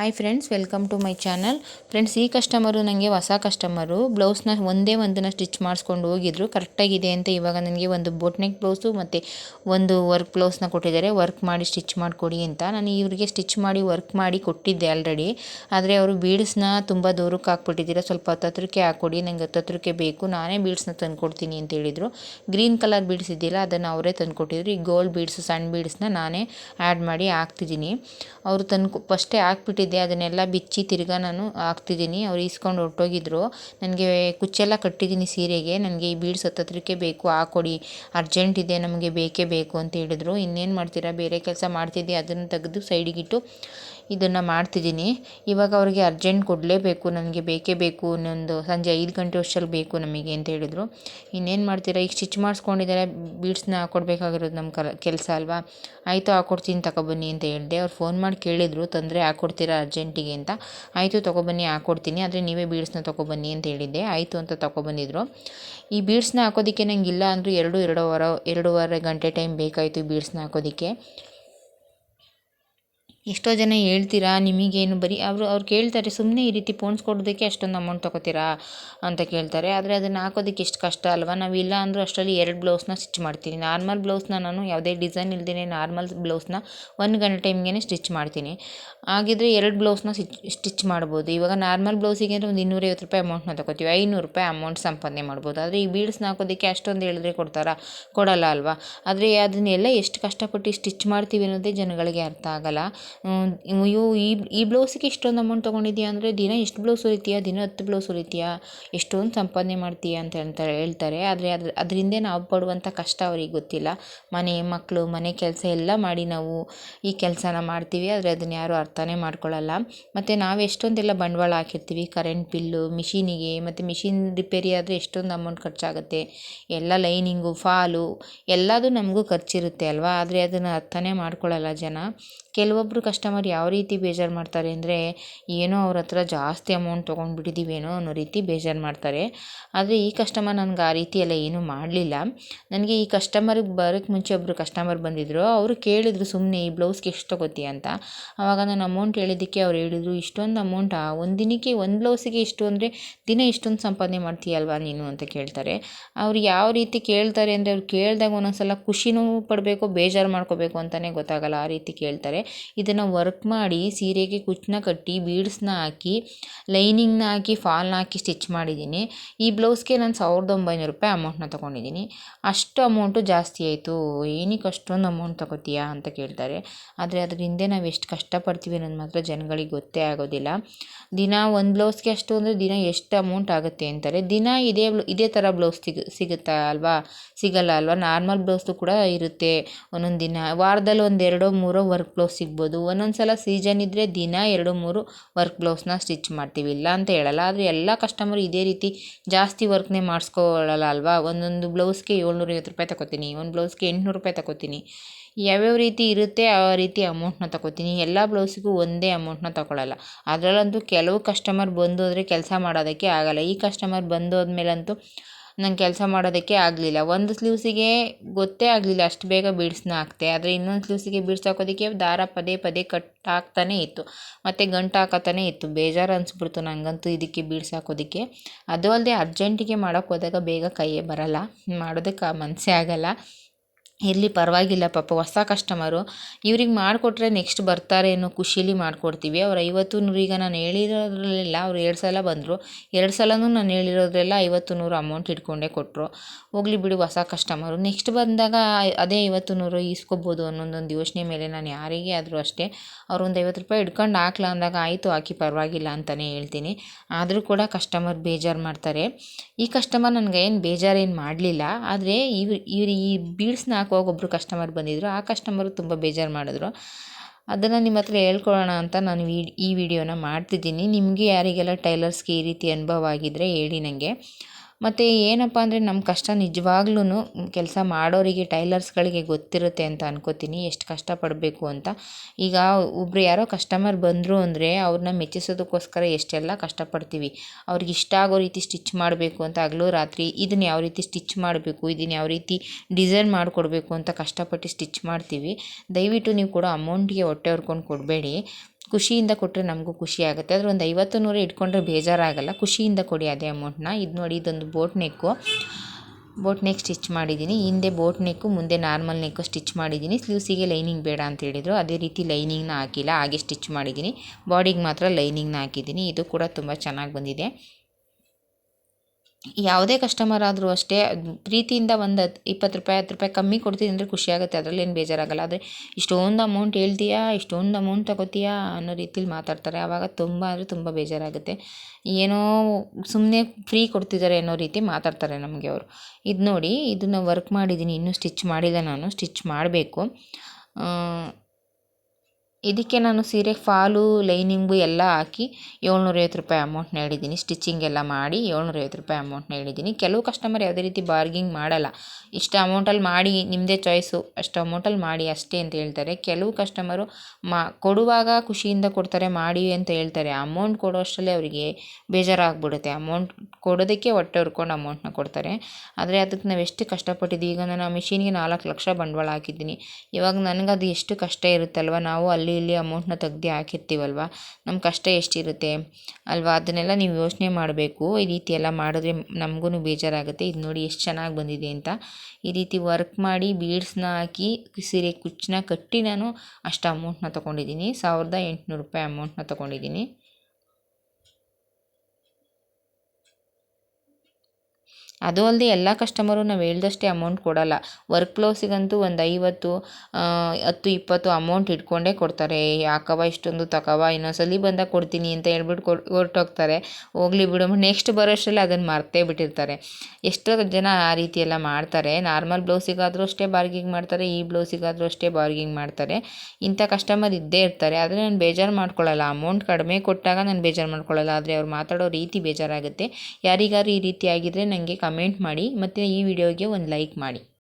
Hi friends welcome to my channel friends ಈ customer ನನಗೆ ಹೊಸ ಕಸ್ಟಮರು ಬ್ಲೌಸ್ನ ಒಂದೇ ಒಂದನ್ನು ಸ್ಟಿಚ್ ಮಾಡಿಸ್ಕೊಂಡು ಹೋಗಿದ್ರು. ಕರೆಕ್ಟಾಗಿದೆ ಅಂತ ಇವಾಗ ನನಗೆ ಒಂದು ಬೋಟ್ ನೆಕ್ ಬ್ಲೌಸು ಮತ್ತು ಒಂದು ವರ್ಕ್ ಬ್ಲೌಸ್ನ ಕೊಟ್ಟಿದ್ದಾರೆ. ವರ್ಕ್ ಮಾಡಿ ಸ್ಟಿಚ್ ಮಾಡಿಕೊಡಿ ಅಂತ. ನಾನು ಇವರಿಗೆ ಸ್ಟಿಚ್ ಮಾಡಿ ವರ್ಕ್ ಮಾಡಿ ಕೊಟ್ಟಿದ್ದೆ ಆಲ್ರೆಡಿ ಆದರೆ ಅವರು ಬೀಡ್ಸ್ನ ತುಂಬ ದೂರಕ್ಕೆ ಹಾಕ್ಬಿಟ್ಟಿದ್ದೀರಾ. ಸ್ವಲ್ಪ ಹತ್ತತ್ರಕ್ಕೆ ಹಾಕ್ಕೊಡಿ ನನಗೆ ಹತ್ತತ್ರಕ್ಕೆ ಬೇಕು. ನಾನೇ ಬೀಡ್ಸ್ನ ತಂದುಕೊಡ್ತೀನಿ ಅಂತ ಹೇಳಿದರು. ಗ್ರೀನ್ ಕಲರ್ ಬೀಡ್ಸ್ ಇದ್ದಿಲ್ಲ, ಅದನ್ನು ಅವರೇ ತಂದುಕೊಟ್ಟಿದ್ರು. ಈ ಗೋಲ್ಡ್ ಬೀಡ್ಸ್ ಸಣ್ಣ ಬೀಡ್ಸ್ನ ನಾನೇ ಆ್ಯಡ್ ಮಾಡಿ ಹಾಕ್ತಿದ್ದೀನಿ. ಅವರು ತಂದು ಫಸ್ಟೇ ಹಾಕ್ಬಿಟ್ಟಿದ್ದೆ ಅದನ್ನೆಲ್ಲ ಬಿಚ್ಚಿ ತಿರ್ಗ ನಾನು ಹಾಕ್ತಿದ್ದೀನಿ. ಅವ್ರು ಈಸ್ಕೊಂಡು ಹೊರಟೋಗಿದ್ರು. ನನಗೆ ಕುಚ್ಚೆಲ್ಲ ಕಟ್ಟಿದ್ದೀನಿ ಸೀರೆಗೆ. ನನಗೆ ಈ ಬೀಡ್ಸ್ ಹತ್ತತ್ರಕ್ಕೆ ಬೇಕು, ಹಾಕೊಡಿ. ಅರ್ಜೆಂಟ್ ಇದೆ, ನಮಗೆ ಬೇಕೇ ಬೇಕು ಅಂತ ಹೇಳಿದ್ರು. ಇನ್ನೇನು ಮಾಡ್ತೀರಾ? ಬೇರೆ ಕೆಲಸ ಮಾಡ್ತಿದ್ದೆ, ಅದನ್ನು ತೆಗೆದು ಸೈಡಿಗಿಟ್ಟು ಇದನ್ನು ಮಾಡ್ತಿದ್ದೀನಿ. ಇವಾಗ ಅವ್ರಿಗೆ ಅರ್ಜೆಂಟ್ ಕೊಡಲೇಬೇಕು, ನನಗೆ ಬೇಕೇ ಬೇಕು ಇನ್ನೊಂದು ಸಂಜೆ ಐದು ಗಂಟೆ ಅಷ್ಟರಲ್ಲಿ ಬೇಕು ನಮಗೆ ಅಂತ ಹೇಳಿದರು. ಇನ್ನೇನು ಮಾಡ್ತೀರಾ? ಈಗ ಸ್ಟಿಚ್ ಮಾಡಿಸ್ಕೊಂಡಿದ್ದಾರೆ ಬೀಡ್ಸ್ನ ಹಾಕ್ಕೊಡ್ಬೇಕಾಗಿರೋದು ನಮ್ಮ ಕಲ, ಕೆಲಸ ಅಲ್ವಾ? ಆಯಿತು ಹಾಕ್ಕೊಡ್ತೀನಿ ತಗೊಬನ್ನಿ ಅಂತ ಹೇಳಿದೆ. ಅವ್ರು ಫೋನ್ ಮಾಡಿ ಕೇಳಿದರು, ತೊಂದರೆ ಹಾಕ್ಕೊಡ್ತೀರಾ ಅರ್ಜೆಂಟಿಗೆ ಅಂತ. ಆಯಿತು ತೊಗೊಬನ್ನಿ ಹಾಕ್ಕೊಡ್ತೀನಿ ಆದರೆ ನೀವೇ ಬೀಡ್ಸ್ನ ತೊಗೊಬನ್ನಿ ಅಂತ ಹೇಳಿದ್ದೆ. ಆಯಿತು ಅಂತ ತೊಗೊಬಂದಿದ್ರು. ಈ ಬೀಡ್ಸ್ನ ಹಾಕೋದಕ್ಕೆ ನಂಗೆ ಇಲ್ಲ ಅಂದರೂ ಎರಡು, ಎರಡೂವರೆ ಎರಡೂವರೆ ಗಂಟೆ ಟೈಮ್ ಬೇಕಾಯಿತು ಈ ಬೀಡ್ಸ್ನ ಹಾಕೋದಕ್ಕೆ. ಎಷ್ಟೋ ಜನ ಹೇಳ್ತೀರಾ, ನಿಮಗೇನು ಬರೀ ಅವರು, ಅವ್ರು ಕೇಳ್ತಾರೆ ಸುಮ್ಮನೆ ಈ ರೀತಿ ಪೋಣ್ಸ್ ಕೊಡೋದಕ್ಕೆ ಅಷ್ಟೊಂದು ಅಮೌಂಟ್ ತೊಗೋತೀರಾ ಅಂತ ಕೇಳ್ತಾರೆ. ಆದರೆ ಅದನ್ನು ಹಾಕೋದಕ್ಕೆ ಎಷ್ಟು ಕಷ್ಟ ಅಲ್ವಾ? ನಾವು ಇಲ್ಲ ಅಂದರೂ ಅಷ್ಟರಲ್ಲಿ ಎರಡು ಬ್ಲೌಸ್ನ ಸ್ಟಿಚ್ ಮಾಡ್ತೀನಿ. ನಾರ್ಮಲ್ ಬ್ಲೌಸ್ನ ನಾನು ಯಾವುದೇ ಡಿಸೈನ್ ಇಲ್ದೇ ನಾರ್ಮಲ್ ಬ್ಲೌಸ್ನ ಒಂದು ಗಂಟೆ ಟೈಮ್ಗೆ ಸ್ಟಿಚ್ ಮಾಡ್ತೀನಿ. ಹಾಗಿದ್ರೆ ಎರಡು ಬ್ಲೌಸ್ನ ಸ್ಟಿಚ್ ಸ್ಟಿಚ್ ಮಾಡ್ಬೋದು. ಇವಾಗ ನಾರ್ಮಲ್ ಬ್ಲೌಸಿಗೆ ಅಂದರೆ ಒಂದು ಇನ್ನೂರೈವತ್ತು ರೂಪಾಯಿ ಅಮೌಂಟ್ನ ತೊಗೋತೀವಿ. ಐನೂರು ರೂಪಾಯಿ ಅಮೌಂಟ್ ಸಂಪಾದನೆ ಮಾಡ್ಬೋದು. ಆದರೆ ಈ ಬೀಡ್ಸ್ನ ಹಾಕೋದಕ್ಕೆ ಅಷ್ಟೊಂದು ಹೇಳಿದ್ರೆ ಕೊಡ್ತಾರಾ? ಕೊಡಲ್ಲ ಅಲ್ವಾ? ಆದರೆ ಅದನ್ನೆಲ್ಲ ಎಷ್ಟು ಕಷ್ಟಪಟ್ಟು ಸ್ಟಿಚ್ ಮಾಡ್ತೀವಿ ಅನ್ನೋದೇ ಜನಗಳಿಗೆ ಅರ್ಥ ಆಗಲ್ಲ. ಅಯ್ಯೋ ಈ ಬ್ಲೌಸಿಗೆ ಇಷ್ಟೊಂದು ಅಮೌಂಟ್ ತೊಗೊಂಡಿದ್ಯಾ ಅಂದರೆ, ದಿನ ಎಷ್ಟು ಬ್ಲೌಸ್ ಹೊಲಿತೀಯಾ ದಿನ ಹತ್ತು ಬ್ಲೌಸ್ ಹೊಲಿತೀಯಾ ಎಷ್ಟೊಂದು ಸಂಪಾದನೆ ಮಾಡ್ತೀಯ ಅಂತ ಹೇಳ್ತಾರೆ ಹೇಳ್ತಾರೆ. ಆದರೆ ಅದ್ರ ಅದರಿಂದ ನಾವು ಪಡುವಂಥ ಕಷ್ಟ ಅವ್ರಿಗೆ ಗೊತ್ತಿಲ್ಲ. ಮನೆ ಮಕ್ಕಳು ಮನೆ ಕೆಲಸ ಎಲ್ಲ ಮಾಡಿ ನಾವು ಈ ಕೆಲಸನ ಮಾಡ್ತೀವಿ. ಆದರೆ ಅದನ್ನ ಯಾರೂ ಅರ್ಥನೇ ಮಾಡ್ಕೊಳ್ಳಲ್ಲ ಮತ್ತು ನಾವು ಎಷ್ಟೊಂದೆಲ್ಲ ಬಂಡವಾಳ ಹಾಕಿರ್ತೀವಿ. ಕರೆಂಟ್ ಬಿಲ್ಲು ಮಿಷಿನಿಗೆ ಮತ್ತು ಮಿಷಿನ್ ರಿಪೇರಿ ಆದರೆ ಎಷ್ಟೊಂದು ಅಮೌಂಟ್ ಖರ್ಚಾಗುತ್ತೆ. ಎಲ್ಲ ಲೈನಿಂಗು ಫಾಲು ಎಲ್ಲದೂ ನಮಗೂ ಖರ್ಚಿರುತ್ತೆ ಅಲ್ವಾ? ಆದರೆ ಅದನ್ನು ಅರ್ಥನೇ ಮಾಡ್ಕೊಳ್ಳಲ್ಲ ಜನ. ಕೆಲವೊಬ್ಬರು ಕಸ್ಟಮರ್ ಯಾವ ರೀತಿ ಬೇಜಾರು ಮಾಡ್ತಾರೆ ಅಂದರೆ, ಏನೋ ಅವ್ರ ಹತ್ರ ಜಾಸ್ತಿ ಅಮೌಂಟ್ ತೊಗೊಂಡ್ಬಿಟ್ಟಿದ್ದೀವೇನೋ ಅನ್ನೋ ರೀತಿ ಬೇಜಾರು ಮಾಡ್ತಾರೆ. ಆದರೆ ಈ ಕಸ್ಟಮರ್ ನನಗೆ ಆ ರೀತಿ ಎಲ್ಲ ಏನೂ ಮಾಡಲಿಲ್ಲ. ನನಗೆ ಈ ಕಸ್ಟಮರ್ಗೆ ಬರೋಕ್ಕೆ ಮುಂಚೆ ಒಬ್ಬರು ಕಸ್ಟಮರ್ ಬಂದಿದ್ದರು ಅವರು ಕೇಳಿದರು ಸುಮ್ಮನೆ ಈ ಬ್ಲೌಸ್ಗೆ ಎಷ್ಟು ತೊಗೋತೀಯ ಅಂತ? ಆವಾಗ ನಾನು ಅಮೌಂಟ್ ಹೇಳಿದ್ದಕ್ಕೆ ಅವ್ರು ಹೇಳಿದರು, ಇಷ್ಟೊಂದು ಅಮೌಂಟಾ ಒಂದು ದಿನಕ್ಕೆ ಒಂದು ಬ್ಲೌಸಿಗೆ ಇಷ್ಟು ಅಂದರೆ ದಿನ ಇಷ್ಟೊಂದು ಸಂಪಾದನೆ ಮಾಡ್ತೀಯಲ್ವಾ ನೀನು? ಅಂತ ಕೇಳ್ತಾರೆ. ಅವ್ರು ಯಾವ ರೀತಿ ಕೇಳ್ತಾರೆ ಅಂದರೆ, ಅವ್ರು ಕೇಳಿದಾಗ ಒಂದೊಂದು ಸಲ ಖುಷಿನೂ ಪಡಬೇಕು, ಬೇಜಾರು ಮಾಡ್ಕೋಬೇಕು ಅಂತಲೇ ಗೊತ್ತಾಗಲ್ಲ, ಆ ರೀತಿ ಕೇಳ್ತಾರೆ. ಇದನ್ನು ವರ್ಕ್ ಮಾಡಿ ಸೀರೆಗೆ ಕುಚ್ಚನ್ನ ಕಟ್ಟಿ ಬೀಡ್ಸ್ನ ಹಾಕಿ ಲೈನಿಂಗ್ನ ಹಾಕಿ ಫಾಲ್ನ ಹಾಕಿ ಸ್ಟಿಚ್ ಮಾಡಿದ್ದೀನಿ. ಈ ಬ್ಲೌಸ್ಗೆ ನಾನು ಸಾವಿರದ ಒಂಬೈನೂರು ರೂಪಾಯಿ ಅಮೌಂಟ್ನ ತೊಗೊಂಡಿದ್ದೀನಿ. ಅಷ್ಟು ಅಮೌಂಟು ಜಾಸ್ತಿ ಆಯಿತು. ಏನಕ್ಕೆ ಅಷ್ಟೊಂದು ಅಮೌಂಟ್ ತೊಗೋತೀಯಾ ಅಂತ ಕೇಳ್ತಾರೆ. ಆದರೆ ಅದ್ರ ಹಿಂದೆ ನಾವು ಎಷ್ಟು ಕಷ್ಟಪಡ್ತೀವಿ ಅನ್ನೋದು ಮಾತ್ರ ಜನಗಳಿಗೆ ಗೊತ್ತೇ ಆಗೋದಿಲ್ಲ. ದಿನ ಒಂದು ಬ್ಲೌಸ್ಗೆ ಅಷ್ಟು ಅಂದರೆ ದಿನ ಎಷ್ಟು ಅಮೌಂಟ್ ಆಗುತ್ತೆ ಅಂತಾರೆ. ದಿನ ಇದೇ ಇದೇ ಥರ ಬ್ಲೌಸ್ ಸಿಗ, ಸಿಗುತ್ತಾ ಅಲ್ವಾ? ಸಿಗಲ್ಲ ಅಲ್ವಾ? ನಾರ್ಮಲ್ ಬ್ಲೌಸು ಕೂಡ ಇರುತ್ತೆ. ಒಂದೊಂದು ದಿನ ವಾರದಲ್ಲಿ ಒಂದೆರಡೋ ಮೂರೋ ವರ್ಕ್ ಬ್ಲೌಸ್ ಸಿಗ್ಬೋದು. ಒಂದೊಂದು ಸಲ ಸೀಸನ್ ಇದ್ದರೆ ದಿನ ಎರಡು ಮೂರು ವರ್ಕ್ ಬ್ಲೌಸ್ನ ಸ್ಟಿಚ್ ಮಾಡ್ತೀವಿ, ಇಲ್ಲ ಅಂತ ಹೇಳಲ್ಲ. ಆದರೆ ಎಲ್ಲ ಕಸ್ಟಮರ್ ಇದೇ ರೀತಿ ಜಾಸ್ತಿ ವರ್ಕ್ನೇ ಮಾಡಿಸ್ಕೊಳ್ಳಲ್ಲ ಅಲ್ವಾ? ಒಂದೊಂದು ಬ್ಲೌಸ್ಗೆ ಏಳ್ನೂರೈವತ್ತು ರೂಪಾಯಿ ತಗೋತೀನಿ ಒಂದು ಬ್ಲೌಸ್ಗೆ ಎಂಟುನೂರು ರೂಪಾಯಿ ತಗೋತೀನಿ ಯಾವ್ಯಾವ ರೀತಿ ಇರುತ್ತೆ ಆ ರೀತಿ ಅಮೌಂಟ್ನ ತಗೋತೀನಿ ಎಲ್ಲ ಬ್ಲೌಸಿಗೂ ಒಂದೇ ಅಮೌಂಟ್ನ ತಗೊಳ್ಳಲ್ಲ ಅದರಲ್ಲಂತೂ ಕೆಲವು ಕಸ್ಟಮರ್ ಬಂದು ಹೋದರೆ ಕೆಲಸ ಮಾಡೋದಕ್ಕೆ ಆಗಲ್ಲ. ಈ ಕಸ್ಟಮರ್ ಬಂದೋದ್ಮೇಲಂತೂ ನಂಗೆ ಕೆಲಸ ಮಾಡೋದಕ್ಕೆ ಆಗಲಿಲ್ಲ. ಒಂದು ಸ್ಲೀವ್ಸಿಗೆ ಗೊತ್ತೇ ಆಗಲಿಲ್ಲ ಅಷ್ಟು ಬೇಗ ಬೀಡ್ಸ್ನ ಹಾಕ್ತೆ ಆದರೆ ಇನ್ನೊಂದು ಸ್ಲೀವ್ಸಿಗೆ ಬೀಡ್ಸ್ ಹಾಕೋದಕ್ಕೆ ದಾರ ಪದೇ ಪದೇ ಕಟ್ ಆಗ್ತಾನೆ ಇತ್ತು. ಮತ್ತು ಗಂಟು ಹಾಕತಾನೇ ಇತ್ತು. ಬೇಜಾರು ಅನಿಸ್ಬಿಡ್ತು ನನಗಂತೂ ಇದಕ್ಕೆ ಬೀಡ್ಸ್ ಹಾಕೋದಕ್ಕೆ. ಅದು ಅಲ್ಲದೆ ಅರ್ಜೆಂಟಿಗೆ ಮಾಡೋಕ್ಕೆ ಹೋದಾಗ ಬೇಗ ಕೈಯೇ ಬರಲ್ಲ. ಮಾಡೋದಕ್ಕೆ ಮನಸ್ಸೇ ಆಗಲ್ಲ. ಇರಲಿ ಪರವಾಗಿಲ್ಲ ಪಾಪ ಹೊಸ ಕಸ್ಟಮರು ಇವ್ರಿಗೆ ಮಾಡಿಕೊಟ್ರೆ ನೆಕ್ಸ್ಟ್ ಬರ್ತಾರೆ ಅನ್ನೋ ಖುಷೀಲಿ ಮಾಡಿಕೊಡ್ತೀವಿ. ಅವ್ರು ಐವತ್ತು ನೂರು ಈಗ ನಾನು ಹೇಳಿರೋದ್ರಲ್ಲೆಲ್ಲ ಅವ್ರು ಎರಡು ಸಲ ಬಂದರು. ಎರಡು ಸಲನೂ ನಾನು ಹೇಳಿರೋದ್ರೆಲ್ಲ ಐವತ್ತು ನೂರು ಅಮೌಂಟ್ ಇಟ್ಕೊಂಡೇ ಕೊಟ್ಟರು ಹೋಗಲಿ ಬಿಡು ಹೊಸ ಕಸ್ಟಮರು ನೆಕ್ಸ್ಟ್ ಬಂದಾಗ ಅದೇ ಐವತ್ತು ನೂರು ಈಸ್ಕೊಬೋದು ಅನ್ನೋದೊಂದು ಯೋಚನೆ ಮೇಲೆ ನಾನು ಯಾರಿಗೇ ಆದರೂ ಅಷ್ಟೇ ಅವ್ರೊಂದು ಐವತ್ತು ರೂಪಾಯಿ ಇಟ್ಕೊಂಡು ಹಾಕ್ಲಾ ಅಂದಾಗ ಆಯಿತು ಹಾಕಿ ಪರವಾಗಿಲ್ಲ ಅಂತಲೇ ಹೇಳ್ತೀನಿ. ಆದರೂ ಕೂಡ ಕಸ್ಟಮರ್ ಬೇಜಾರು ಮಾಡ್ತಾರೆ. ಈ ಕಸ್ಟಮರ್ ನನಗೆ ಏನು ಬೇಜಾರೇನು ಮಾಡಲಿಲ್ಲ. ಆದರೆ ಇವ್ರು ಇವ್ರು ಈ ಬೀಡ್ಸ್ನ ಹಾಕುವಾಗ ಒಬ್ಬರು ಕಸ್ಟಮರ್ ಬಂದಿದ್ದರು ಆ ಕಸ್ಟಮರು ತುಂಬ ಬೇಜಾರು ಮಾಡಿದ್ರು. ಅದನ್ನು ನಿಮ್ಮ ಹತ್ರ ಹೇಳ್ಕೊಳ್ಳೋಣ ಅಂತ ನಾನು ಈ ವಿಡಿಯೋನ ಮಾಡ್ತಿದ್ದೀನಿ. ನಿಮಗೆ ಯಾರಿಗೆಲ್ಲ ಟೈಲರ್ಸ್ಗೆ ಈ ರೀತಿ ಅನುಭವ ಆಗಿದ್ದರೆ ಹೇಳಿ ನನಗೆ ಮತ್ತು ಏನಪ್ಪ ಅಂದರೆ ನಮ್ಮ ಕಷ್ಟ ನಿಜವಾಗ್ಲೂ ಕೆಲಸ ಮಾಡೋರಿಗೆ, ಟೈಲರ್ಸ್ಗಳಿಗೆ ಗೊತ್ತಿರುತ್ತೆ ಅಂತ ಅನ್ಕೋತೀನಿ. ಎಷ್ಟು ಕಷ್ಟಪಡಬೇಕು ಅಂತ. ಈಗ ಒಬ್ಬರು ಯಾರೋ ಕಸ್ಟಮರ್ ಬಂದರು ಅಂದರೆ ಅವ್ರನ್ನ ಮೆಚ್ಚಿಸೋದಕ್ಕೋಸ್ಕರ ಎಷ್ಟೆಲ್ಲ ಕಷ್ಟಪಡ್ತೀವಿ. ಅವ್ರಿಗೆ ಇಷ್ಟ ಆಗೋ ರೀತಿ ಸ್ಟಿಚ್ ಮಾಡಬೇಕು ಅಂತ ಹಗಲು ರಾತ್ರಿ ಇದನ್ನು ಯಾವ ರೀತಿ ಸ್ಟಿಚ್ ಮಾಡಬೇಕು, ಇದನ್ನು ಯಾವ ರೀತಿ ಡಿಸೈನ್ ಮಾಡಿಕೊಡ್ಬೇಕು ಅಂತ ಕಷ್ಟಪಟ್ಟು ಸ್ಟಿಚ್ ಮಾಡ್ತೀವಿ. ದಯವಿಟ್ಟು ನೀವು ಕೂಡ ಅಮೌಂಟ್ಗೆ ಹೊಟ್ಟೆ ಹೊರ್ಕೊಂಡು ಕೊಡಬೇಡಿ. ಖುಷಿಯಿಂದ ಕೊಟ್ಟರೆ ನಮಗೂ ಖುಷಿ ಆಗುತ್ತೆ. ಆದರೆ ಒಂದು ಐವತ್ತು ನೂರ ಇಟ್ಕೊಂಡ್ರೆ ಬೇಜಾರಾಗಲ್ಲ. ಖುಷಿಯಿಂದ ಕೊಡಿ ಅದೇ ಅಮೌಂಟ್ನ. ಇದು ನೋಡಿ ಇದೊಂದು boat neck. Boat neck stitch ಮಾಡಿದ್ದೀನಿ ಹಿಂದೆ ಬೋಟ್ ನೆಕ್ಕು, ಮುಂದೆ ನಾರ್ಮಲ್ ನೆಕ್ಕು ಸ್ಟಿಚ್ ಮಾಡಿದ್ದೀನಿ ಸ್ಲೀವ್ಸಿಗೆ ಲೈನಿಂಗ್ ಬೇಡ ಅಂತ ಹೇಳಿದರು. ಅದೇ ರೀತಿ ಲೈನಿಂಗ್ನ ಹಾಕಿಲ್ಲ. ಹಾಗೆ ಸ್ಟಿಚ್ ಮಾಡಿದ್ದೀನಿ ಬಾಡಿಗೆ ಮಾತ್ರ ಲೈನಿಂಗ್ನ ಹಾಕಿದ್ದೀನಿ ಇದು ಕೂಡ ತುಂಬ ಚೆನ್ನಾಗಿ ಬಂದಿದೆ. ಯಾವುದೇ ಕಸ್ಟಮರ್ ಆದರೂ ಅಷ್ಟೇ, ಪ್ರೀತಿಯಿಂದ ಒಂದು ಹತ್ತು ಇಪ್ಪತ್ತು ರೂಪಾಯಿ, ಹತ್ತು ರೂಪಾಯಿ ಕಮ್ಮಿ ಕೊಡ್ತೀನಿ ಅಂದರೆ ಖುಷಿಯಾಗುತ್ತೆ ಅದರಲ್ಲೇನು ಬೇಜಾರಾಗಲ್ಲ. ಆದರೆ ಇಷ್ಟೊಂದು ಅಮೌಂಟ್ ಹೇಳ್ತೀಯಾ, ಇಷ್ಟೊಂದು ಅಮೌಂಟ್ ತಗೋತೀಯಾ ಅನ್ನೋ ರೀತಿಲಿ ಮಾತಾಡ್ತಾರೆ. ಆವಾಗ ತುಂಬ ಅಂದರೆ ತುಂಬ ಬೇಜಾರಾಗುತ್ತೆ. ಏನೋ ಸುಮ್ಮನೆ ಫ್ರೀ ಕೊಡ್ತಿದ್ದಾರೆ ಅನ್ನೋ ರೀತಿ ಮಾತಾಡ್ತಾರೆ ನಮಗೆ ಅವರು. ಇದು ನೋಡಿ, ಇದನ್ನು ವರ್ಕ್ ಮಾಡಿದ್ದೀನಿ ಇನ್ನೂ ಸ್ಟಿಚ್ ಮಾಡಿಲ್ಲ ನಾನು ಸ್ಟಿಚ್ ಮಾಡಬೇಕು. ಇದಕ್ಕೆ ನಾನು ಸೀರೆ, ಫಾಲು, ಲೈನಿಂಗು ಎಲ್ಲ ಹಾಕಿ ಏಳ್ನೂರೈವತ್ತು ರೂಪಾಯಿ ಅಮೌಂಟ್ನ ಹೇಳಿದ್ದೀನಿ. ಸ್ಟಿಚಿಂಗ್ ಎಲ್ಲ ಮಾಡಿ ಏಳ್ನೂರೈವತ್ತು ರೂಪಾಯಿ ಅಮೌಂಟ್ನ ಹೇಳಿದ್ದೀನಿ. ಕೆಲವು ಕಸ್ಟಮರ್ ಯಾವುದೇ ರೀತಿ ಬಾರ್ಗಿಂಗ್ ಮಾಡಲ್ಲ. ಇಷ್ಟು ಅಮೌಂಟಲ್ಲಿ ಮಾಡಿ ನಿಮ್ಮದೇ ಚಾಯ್ಸು ಅಷ್ಟು ಅಮೌಂಟಲ್ಲಿ ಮಾಡಿ ಅಷ್ಟೇ ಅಂತ ಹೇಳ್ತಾರೆ. ಕೆಲವು ಕಸ್ಟಮರು ಮಾ, ಕೊಡುವಾಗ ಖುಷಿಯಿಂದ ಕೊಡ್ತಾರೆ, ಮಾಡಿ ಅಂತ ಹೇಳ್ತಾರೆ. ಅಮೌಂಟ್ ಕೊಡೋ ಅಷ್ಟರಲ್ಲೇ ಅವರಿಗೆ ಬೇಜಾರಾಗ್ಬಿಡುತ್ತೆ. ಅಮೌಂಟ್ ಕೊಡೋದಕ್ಕೆ ಹೊಟ್ಟೆ ಹುರ್ಕೊಂಡು ಅಮೌಂಟ್ನ ಕೊಡ್ತಾರೆ. ಆದರೆ ಅದಕ್ಕೆ ನಾವು ಎಷ್ಟು ಕಷ್ಟಪಟ್ಟಿದ್ದೀವಿ? ಈಗ ನಾನು ಆ ಮಿಷಿನ್ಗೆ ನಾಲ್ಕು ಲಕ್ಷ ಬಂಡವಾಳ ಹಾಕಿದ್ದೀನಿ. ಇವಾಗ ನನಗೆ ಅದು ಎಷ್ಟು ಕಷ್ಟ ಇರುತ್ತಲ್ವ? ನಾವು ಅಲ್ಲಿ ಇಲ್ಲಿ ಅಮೌಂಟ್ನ ತೆಗ್ದು ಹಾಕಿರ್ತೀವಲ್ವ? ನಮ್ಮ ಕಷ್ಟ ಎಷ್ಟಿರುತ್ತೆ? ಅಲ್ವಾ? ಅದನ್ನೆಲ್ಲ ನೀವು ಯೋಚನೆ ಮಾಡಬೇಕು. ಈ ರೀತಿ ಎಲ್ಲ ಮಾಡಿದ್ರೆ ನಮಗೂ ಬೇಜಾರಾಗುತ್ತೆ. ಇದು ನೋಡಿ ಎಷ್ಟು ಚೆನ್ನಾಗಿ ಬಂದಿದೆ ಅಂತ. ಈ ರೀತಿ ವರ್ಕ್ ಮಾಡಿ ಬೀಡ್ಸ್ನ ಹಾಕಿ, ಸೀರೆ ಕುಚ್ಚನ್ನ ಕಟ್ಟಿ ನಾನು ಅಷ್ಟು ಅಮೌಂಟ್ನ ತೊಗೊಂಡಿದ್ದೀನಿ. ಸಾವಿರದ ಎಂಟುನೂರು ರೂಪಾಯಿ ಅಮೌಂಟ್ನ ತೊಗೊಂಡಿದ್ದೀನಿ. ಅದು ಅಲ್ಲದೆ ಎಲ್ಲ ಕಸ್ಟಮರು ನಾವು ಹೇಳ್ದಷ್ಟೇ ಅಮೌಂಟ್ ಕೊಡಲ್ಲ. ವರ್ಕ್ ಬ್ಲೌಸಿಗಂತೂ ಒಂದು ಐವತ್ತು ಹತ್ತು, ಇಪ್ಪತ್ತು ಅಮೌಂಟ್ ಇಟ್ಕೊಂಡೇ ಕೊಡ್ತಾರೆ. ಯಾಕವ ಇಷ್ಟೊಂದು ತಕವ ಇನ್ನೊಂದ್ಸಲ ಬಂದಾಗ ಕೊಡ್ತೀನಿ ಅಂತ ಹೇಳ್ಬಿಟ್ಟು ಕೊಟ್ಟು ಹೊರ್ಟೋಗ್ತಾರೆ ಹೋಗ್ಲಿ ಬಿಡು ನೆಕ್ಸ್ಟ್ ಬರೋಷ್ಟರಲ್ಲಿ ಅದನ್ನು ಮರ್ತೇ ಬಿಟ್ಟಿರ್ತಾರೆ. ಎಷ್ಟೋ ಜನ ಆ ರೀತಿ ಎಲ್ಲ ಮಾಡ್ತಾರೆ. ನಾರ್ಮಲ್ ಬ್ಲೌಸಿಗಾದರೂ ಅಷ್ಟೇ ಬಾರ್ಗಿಂಗ್ ಮಾಡ್ತಾರೆ, ಈ ಬ್ಲೌಸಿಗಾದರೂ ಅಷ್ಟೇ ಬಾರ್ಗಿಂಗ್ ಮಾಡ್ತಾರೆ. ಇಂಥ ಕಸ್ಟಮರ್ ಇದ್ದೇ ಇರ್ತಾರೆ. ಆದರೆ ನಾನು ಬೇಜಾರು ಮಾಡ್ಕೊಳ್ಳಲ್ಲ. ಅಮೌಂಟ್ ಕಡಿಮೆ ಕೊಟ್ಟಾಗ ನಾನು ಬೇಜಾರು ಮಾಡ್ಕೊಳ್ಳಲ್ಲ. ಆದರೆ ಅವ್ರು ಮಾತಾಡೋ ರೀತಿ ಬೇಜಾರಾಗುತ್ತೆ. ಯಾರಿಗಾರು ಈ ರೀತಿ ಆಗಿದ್ದರೆ ನನಗೆ ಕಮೆಂಟ್ ಮಾಡಿ ಮತ್ತು ಈ ವಿಡಿಯೋಗೆ ಒಂದು ಲೈಕ್ ಮಾಡಿ.